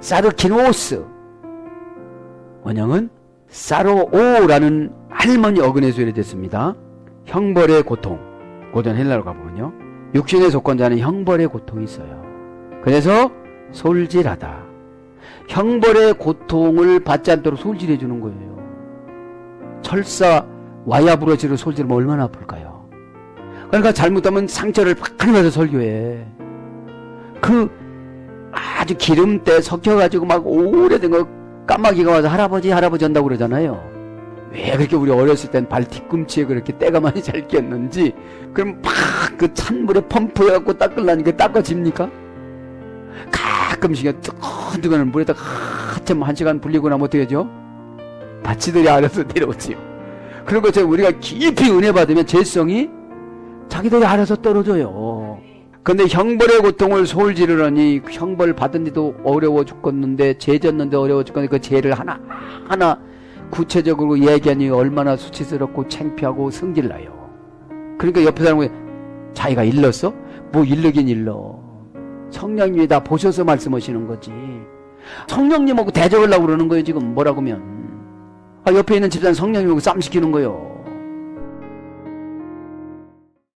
사르키노스. 원형은 사로오라는 할머니 어근에 소리됐습니다. 형벌의 고통. 고전 헬라로 가보면요. 육신의 속건자는 형벌의 고통이 있어요. 그래서 솔질하다. 형벌의 고통을 받지 않도록 솔질해 주는 거예요. 철사 와야 부러지를 솔질하면 얼마나 아플까요? 그러니까 잘못하면 상처를 많이 받아 설교해. 그 아주 기름때 섞여가지고 막 오래된 거 까마귀가 와서 할아버지 할아버지 한다고 그러잖아요. 왜 그렇게 우리 어렸을 땐 발 뒤꿈치에 그렇게 때가 많이 잘 꼈는지 그럼 막 그 찬물에 펌프해갖고 닦으려니까 닦아집니까? 가끔씩 뜨끈뜨끈한 물에다 한참 한 시간 불리고 나면 어떻게 하죠? 바치들이 알아서 내려오지요. 그런 것처럼 우리가 깊이 은혜 받으면 죄성이 자기들이 알아서 떨어져요. 근데 형벌의 고통을 소홀 지르러니 형벌 받은 지도 어려워 죽겠는데 죄 졌는데 어려워 죽겠는데 그 죄를 하나 하나 구체적으로 얘기하니 얼마나 수치스럽고 창피하고 성질나요. 그러니까 옆에 사람이 자기가 일렀어? 뭐 일르긴 일러. 성령님이 다 보셔서 말씀하시는 거지. 성령님하고 대적하려고 그러는 거예요 지금 뭐라고 하면. 아, 옆에 있는 집사람 성령님하고 싸움 시키는 거요.